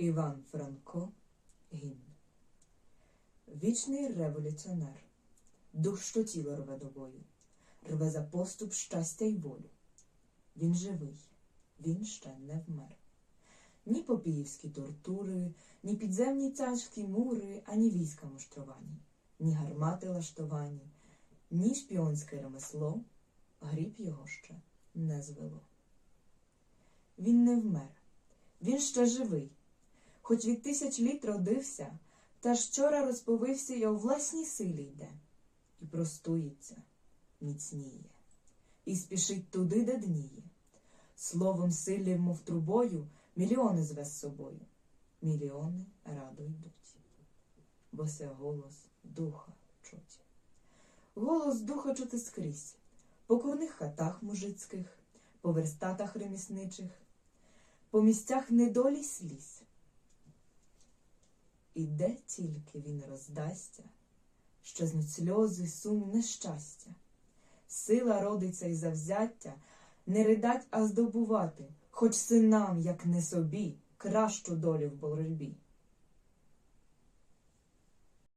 Іван Франко Гімн. Вічний революціонер, дух, що тіло рве до бою, рве за поступ щастя й волю. Він живий, він ще не вмер. Ні попіївські тортури, ні підземні царські мури, ані війська муштровані, ні гармати лаштовані, ні шпіонське ремесло, гріб його ще не звело. Він не вмер, він ще живий, хоч від тисяч літ родився, та ж вчора розповився й у власній силі йде, і простується, міцніє, і спішить туди, де дніє. Словом силлям, мов трубою, мільйони зве з собою, мільйони радо йдуть, бо це голос духа чуть. Голос духа чути скрізь, по курних хатах мужицьких, по верстатах ремісничих, по місцях недолі сліз. І де тільки він роздасться, щезнуть сльози, сум, нещастя. Сила родиться і завзяття не ридать, а здобувати, хоч синам, як не собі, кращу долю в боротьбі.